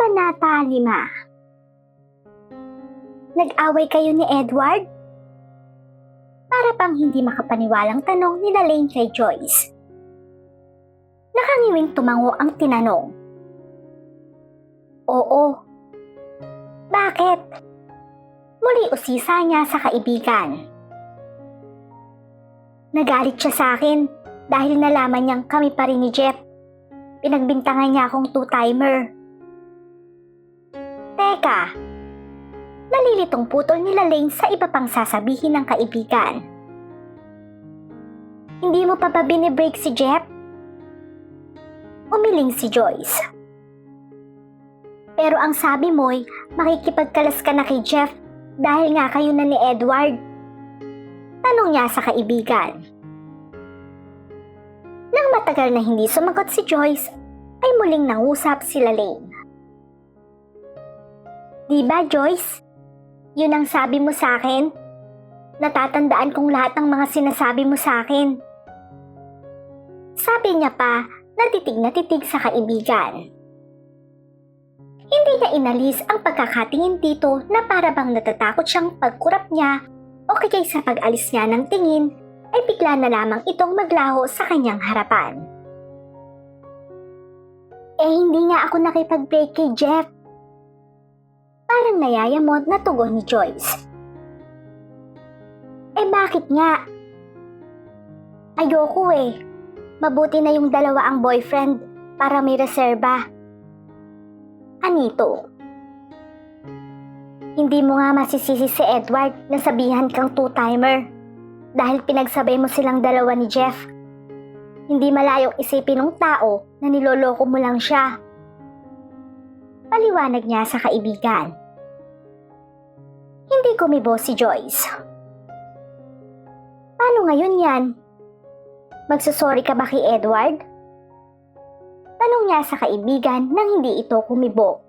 Kabanata 5 Nag-away kayo ni Edward? Para pang hindi makapaniwalang tanong ni Lane kay Joyce. Nakangiwing tumango ang tinanong. Oo. Bakit? Muli usisa niya sa kaibigan. Nagalit siya sa akin dahil nalaman niyang kami pa rin ni Jeff. Pinagbintangan niya akong two-timer. Teka, nalilitong putol nila Lane sa iba pang sasabihin ng kaibigan. Hindi mo pa ba binibreak si Jeff? Umiling si Joyce. Pero ang sabi mo'y makikipagkalas ka na kay Jeff dahil nga kayo na ni Edward. Tanong niya sa kaibigan. Nang matagal na hindi sumagot si Joyce, ay muling nangusap sila Lane. Di ba, Joyce? Yun ang sabi mo sa akin? Natatandaan kong lahat ng mga sinasabi mo sa akin. Sabi niya pa, natitig na titig sa kaibigan. Hindi niya inalis ang pagkakatingin dito na para bang natatakot siyang pagkurap niya o kaya sa pag-alis niya ng tingin ay bigla na lamang itong maglaho sa kanyang harapan. Eh hindi nga ako nakipag-break kay Jeff. Parang nayayamot na tugon ni Joyce. Eh bakit nga? Ayoko eh. Mabuti na yung dalawa ang boyfriend para may reserba. Anito? Hindi mo nga masisisi si Edward na sabihan kang two-timer dahil pinagsabay mo silang dalawa ni Jeff. Hindi malayong isipin ng tao na niloloko mo lang siya. Paliwanag niya sa kaibigan. Hindi kumibo si Joyce. Paano ngayon yan? Magsusorry ka ba kay Edward? Tanong niya sa kaibigan nang hindi ito kumibo.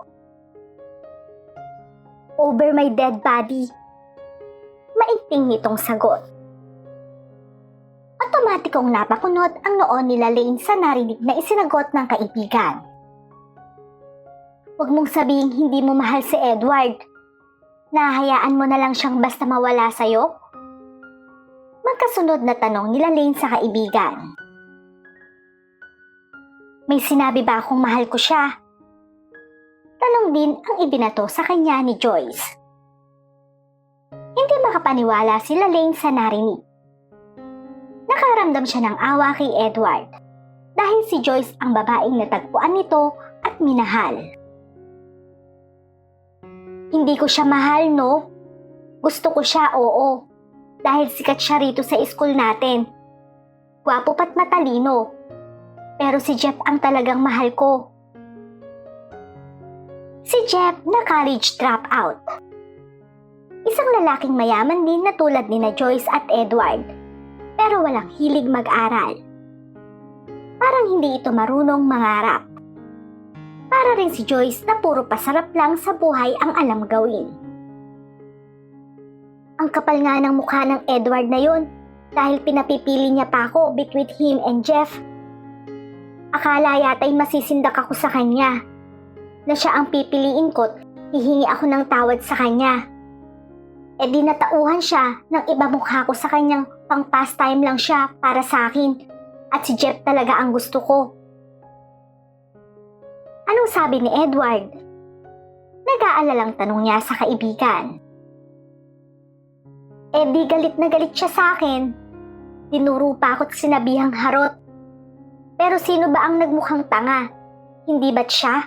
Over my dead body. Maigting nitong sagot. Otomatikong napakunot ang noon nila Lane sa narinig na isinagot ng kaibigan. Huwag mong sabihing hindi mo mahal si Edward. Nahayaan mo na lang siyang basta mawala sa'yo? Magkasunod na tanong nila Lane sa kaibigan. May sinabi ba akong mahal ko siya? Tanong din ang ibinato sa kanya ni Joyce. Hindi makapaniwala sila Lane sa narinig. Nakaramdam siya ng awa kay Edward dahil si Joyce ang babaeng natagpuan nito at minahal. Hindi ko siya mahal, no? Gusto ko siya, oo. Dahil sikat siya rito sa school natin. Gwapo pat matalino. Pero si Jeff ang talagang mahal ko. Si Jeff na college dropout. Isang lalaking mayaman din na tulad ni na Joyce at Edward. Pero walang hilig mag-aral. Parang hindi ito marunong mangarap. Para rin si Joyce na puro pasarap lang sa buhay ang alam gawin. Ang kapal nga ng mukha ng Edward na yun dahil pinapipili niya pa ako between him and Jeff. Akala yata'y masisindak ako sa kanya. Na siya ang pipiliin ko't hihingi ako ng tawad sa kanya. E di natauhan siya ng iba mukha ko sa kanyang pang pastime lang siya para sa akin at si Jeff talaga ang gusto ko. Sabi ni Edward? Nag-aalalang tanong niya sa kaibigan. Eh di galit na galit siya sa akin. Tinuro pa ako't sinabihang harot. Pero sino ba ang nagmukhang tanga? Hindi ba't siya?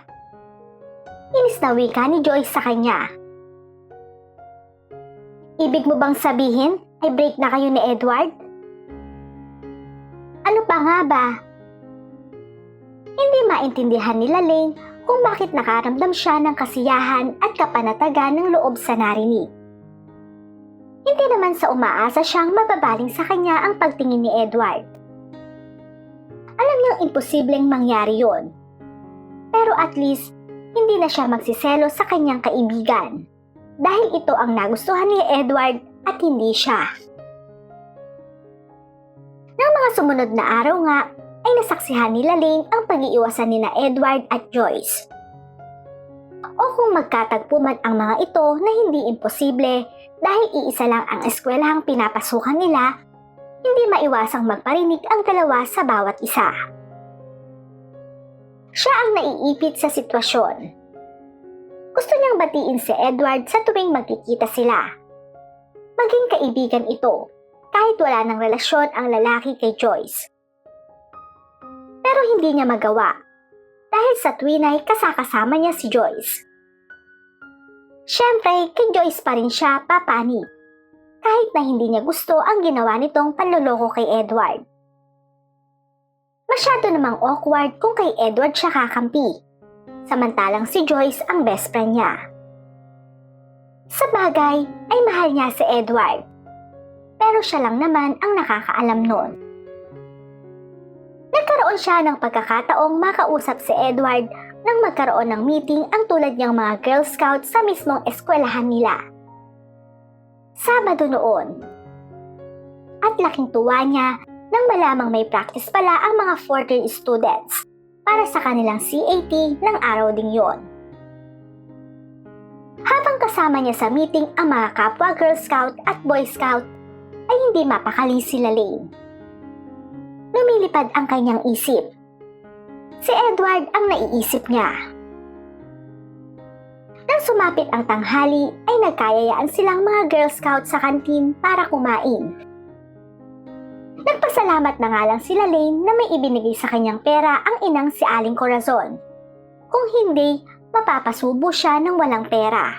Inis na wika ni Joyce sa kanya. Ibig mo bang sabihin ay break na kayo ni Edward? Ano pa nga ba? Hindi maintindihan nila Lane kung bakit nakaramdam siya ng kasiyahan at kapanatagan ng loob sa narinig. Hindi naman sa umaasa siyang mababaling sa kanya ang pagtingin ni Edward. Alam niyang imposibleng mangyari yon. Pero at least, hindi na siya magsiselo sa kanyang kaibigan. Dahil ito ang nagustuhan ni Edward at hindi siya. Nang mga sumunod na araw nga, ay nasaksihan nila Lane ang pag-iiwasan nila Edward at Joyce. O kung magkatagpo man ang mga ito na hindi imposible dahil iisa lang ang eskwelahang pinapasukan nila, hindi maiwasang magparinig ang dalawa sa bawat isa. Siya ang naiipit sa sitwasyon. Gusto niyang batiin si Edward sa tuwing magkikita sila. Maging kaibigan ito kahit wala ng relasyon ang lalaki kay Joyce. Pero hindi niya magawa dahil sa tuwin ay kasakasama niya si Joyce. Siyempre, kay Joyce pa rin siya papani. Kahit na hindi niya gusto ang ginawa nitong panloloko kay Edward. Masyado namang awkward kung kay Edward siya kakampi. Samantalang si Joyce ang best friend niya. Sa bagay, ay mahal niya si Edward. Pero siya lang naman ang nakakaalam nun. Nagkaroon siya ng pagkakataong makausap si Edward nang magkaroon ng meeting ang tulad niyang mga Girl Scouts sa mismong eskwelahan nila. Sabado noon. At laking tuwa niya nang malamang may practice pala ang mga fourth year students para sa kanilang CAT ng araw ding yon. Habang kasama niya sa meeting ang mga kapwa Girl Scout at Boy Scout, ay hindi mapakali sila Lane. Lumilipad ang kanyang isip. Si Edward ang naiisip niya. Nang sumapit ang tanghali ay nagkayayaan silang mga Girl Scout sa kantin para kumain. Nagpasalamat na nga lang sila Lane na may ibinigay sa kanyang pera ang inang si Aling Corazon. Kung hindi, mapapasubo siya ng walang pera.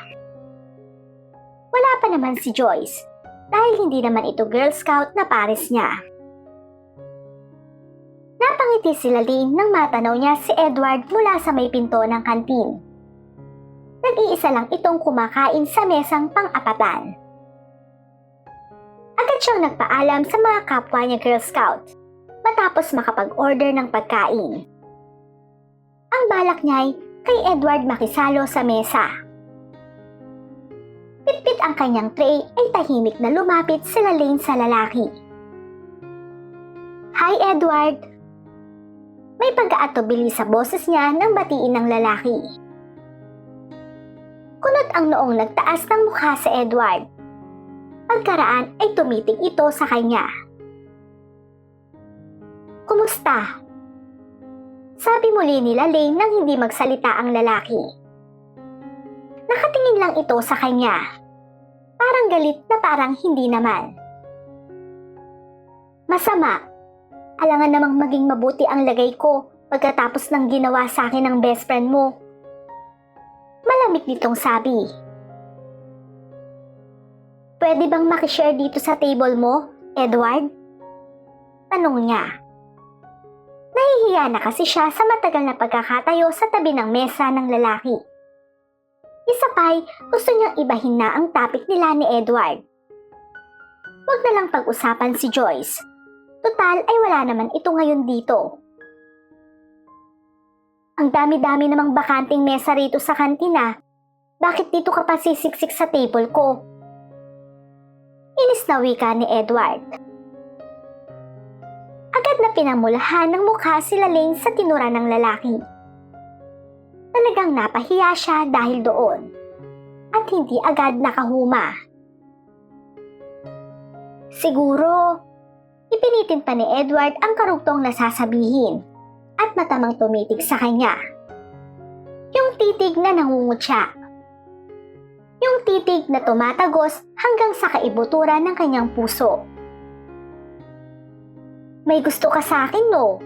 Wala pa naman si Joyce dahil hindi naman ito Girl Scout na pares niya. Napangiti sila Lane nang matanaw niya si Edward mula sa may pinto ng kantin. Nag-iisa lang itong kumakain sa mesang pang-apatan. Agad siyang nagpaalam sa mga kapwa niya Girl Scout matapos makapag-order ng pagkain. Ang balak niya ay kay Edward makisalo sa mesa. Pitpit ang kanyang tray ay tahimik na lumapit sila Lane sa lalaki. Hi Edward! May pag-aatubili sa boses niya nang batiin ng lalaki. Kunot ang noong nagtaas ng mukha sa Edward. Pagkaraan ay tumitig ito sa kanya. Kumusta? Sabi muli nila Lane nang hindi magsalita ang lalaki. Nakatingin lang ito sa kanya. Parang galit na parang hindi naman. Masama. Alangan namang maging mabuti ang lagay ko pagkatapos ng ginawa sa akin ng best friend mo. Malamig nitong sabi. Pwede bang makishare dito sa table mo, Edward? Tanong niya. Nahihiya na kasi siya sa matagal na pagkakatayo sa tabi ng mesa ng lalaki. Isa pa'y gusto niyang ibahin na ang topic nila ni Edward. Huwag na lang pag-usapan si Joyce. Total ay wala naman ito ngayon dito. Ang dami-dami namang bakanting mesa rito sa kantina. Bakit dito ka pa sisiksik sa table ko? Inis na wika ni Edward. Agad na pinamulahan ng mukha sila Lane sa tinura ng lalaki. Talagang napahiya siya dahil doon. At hindi agad nakahuma. Siguro, ipinitin pa ni Edward ang karugtong nasasabihin at matamang tumitig sa kanya. Yung titig na nangungutya. Yung titig na tumatagos hanggang sa kaibuturan ng kanyang puso. May gusto ka sa akin, no?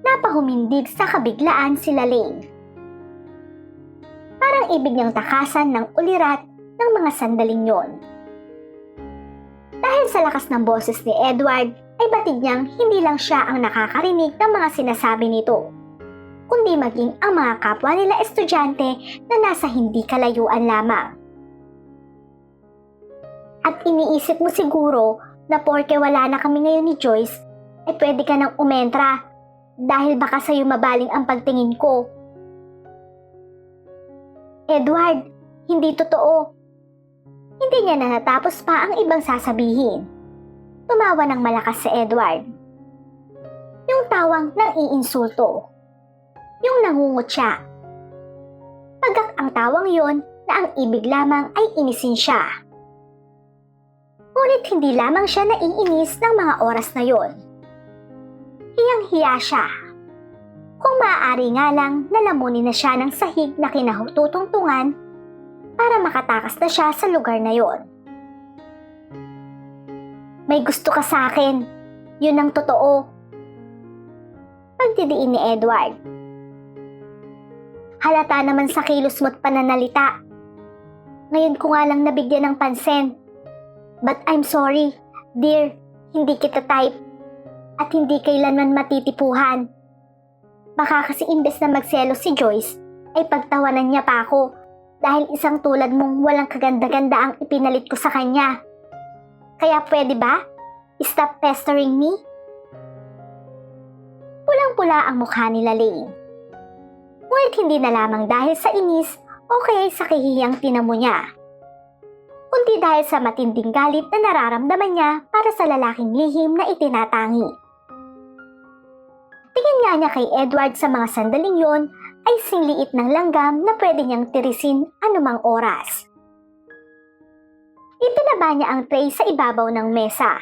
Napahumindig sa kabiglaan sila Lane. Parang ibig niyang takasan ng ulirat ng mga sandaling yon. Dahil sa lakas ng boses ni Edward, ay batid niyang hindi lang siya ang nakakarinig ng mga sinasabi nito, kundi maging ang mga kapwa nila estudyante na nasa hindi kalayuan lamang. At iniisip mo siguro na porke wala na kami ngayon ni Joyce, ay pwede ka nang umentra dahil baka sa'yo mabaling ang pagtingin ko. Edward, hindi totoo. Hindi niya na natapos pa ang ibang sasabihin. Tumawa ng malakas si Edward. Yung tawang nang iinsulto. Yung nangungot siya. Pagak ang tawang yon na ang ibig lamang ay inisin siya. Ngunit hindi lamang siya naiinis ng mga oras na yon. Hiyang-hiya siya. Kung maaari nga lang nalamunin na siya ng sahig na kinahututungtungan para makatakas na siya sa lugar na yon. May gusto ka sa akin. Yun ang totoo. Pagdidiin ni Edward. Halata naman sa kilos mo't pananalita. Ngayon ko nga lang nabigyan ng pansin. But I'm sorry, dear, hindi kita type. At hindi kailanman matitipuhan. Baka kasi imbes na magselo si Joyce, ay pagtawanan niya pa ako dahil isang tulad mong walang kaganda-ganda ang ipinalit ko sa kanya. Kaya pwede ba? Stop pestering me? Pulang-pula ang mukha ni Lane. Ngunit hindi na lamang dahil sa inis o kaya sa kahihiyang tinamo niya. Kundi dahil sa matinding galit na nararamdaman niya para sa lalaking lihim na itinatangi. Tingin nga niya kay Edward sa mga sandaling yon ay singliit ng langgam na pwede niyang tirisin anumang oras. Ipinaba niya ang tray sa ibabaw ng mesa.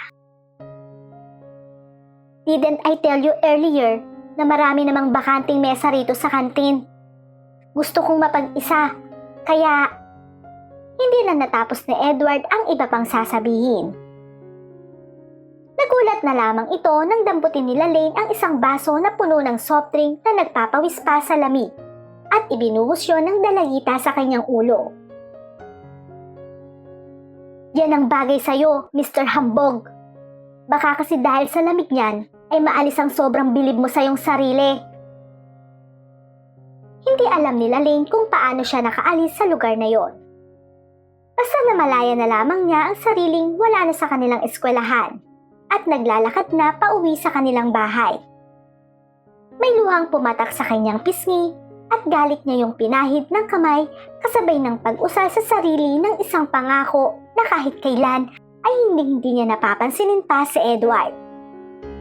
Didn't I tell you earlier na marami namang bakanting mesa rito sa kantin? Gusto kong mapag-isa, kaya hindi na natapos ni Edward ang iba pang sasabihin. Nagulat na lamang ito nang damputin nila Lane ang isang baso na puno ng soft drink na nagpapawis pa sa lamig at ibinuhos yon ng dalagita sa kanyang ulo. Yan ang bagay sa'yo, Mr. Hambog. Baka kasi dahil sa lamig niyan, ay maalis ang sobrang bilib mo sa iyong sarili. Hindi alam nila Lane kung paano siya nakaalis sa lugar na yon. Basta na malaya na lamang niya ang sariling wala na sa kanilang eskwelahan at naglalakad na pauwi sa kanilang bahay. May luhang pumatak sa kanyang pisngi at galit niya yung pinahid ng kamay kasabay ng pag-usal sa sarili ng isang pangako na kahit kailan ay hindi-hindi niya napapansinin pa si Edward.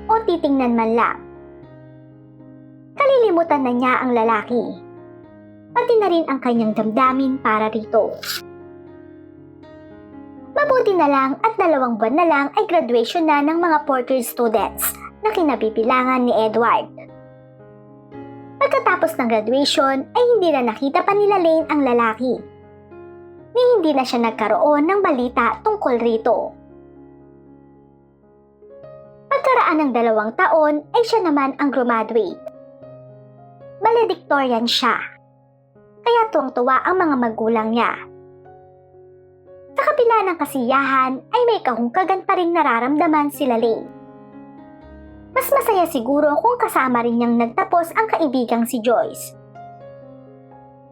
O titingnan man lang. Kalilimutan na niya ang lalaki. Pati na rin ang kanyang damdamin para rito. Mabuti na lang at dalawang buwan na lang ay graduation na ng mga fourth year students na kinabibilangan ni Edward. Pagkatapos ng graduation ay hindi na nakita pa nila Lane ang lalaki. Ni hindi na siya nagkaroon ng balita tungkol rito. Pagkaraan ng dalawang taon ay siya naman ang graduate. Valedictorian siya. Kaya tuwang-tuwa ang mga magulang niya. Kabila ng kasiyahan ay may kahungkagan pa rin nararamdaman sila Lane. Mas masaya siguro kung kasama rin niyang nagtapos ang kaibigang si Joyce.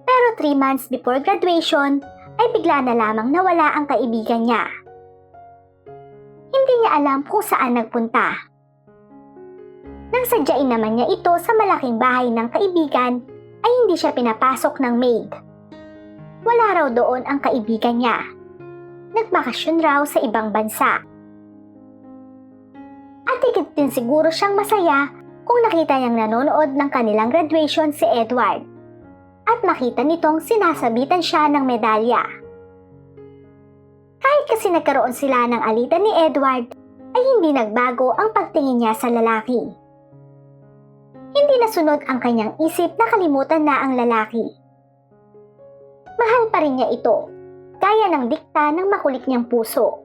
Pero 3 months before graduation ay bigla na lamang nawala ang kaibigan niya. Hindi niya alam kung saan nagpunta. Nang sadyain naman niya ito sa malaking bahay ng kaibigan ay hindi siya pinapasok ng maid. Wala raw doon ang kaibigan niya. Nagbakasyon raw sa ibang bansa. At higit din siguro siyang masaya kung nakita niyang nanonood ng kanilang graduation si Edward. At makita nitong sinasabitan siya ng medalya. Kahit kasi nagkaroon sila ng alitan ni Edward, ay hindi nagbago ang pagtingin niya sa lalaki. Hindi nasunod ang kanyang isip na kalimutan na ang lalaki. Mahal pa rin niya ito, gaya ng dikta ng makulit niyang puso.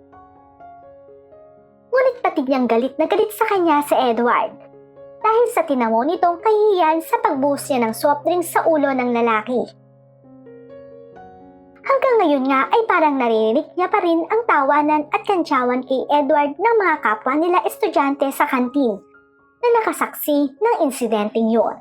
Ngunit patig niyang galit na galit sa kanya si Edward dahil sa tinamo nitong kahihiyan sa pagbuhos niya ng soft drinks sa ulo ng lalaki. Hanggang ngayon nga ay parang naririnig niya pa rin ang tawanan at kantsawan kay Edward ng mga kapwa nila estudyante sa kantin na nakasaksi ng insidenteng yon.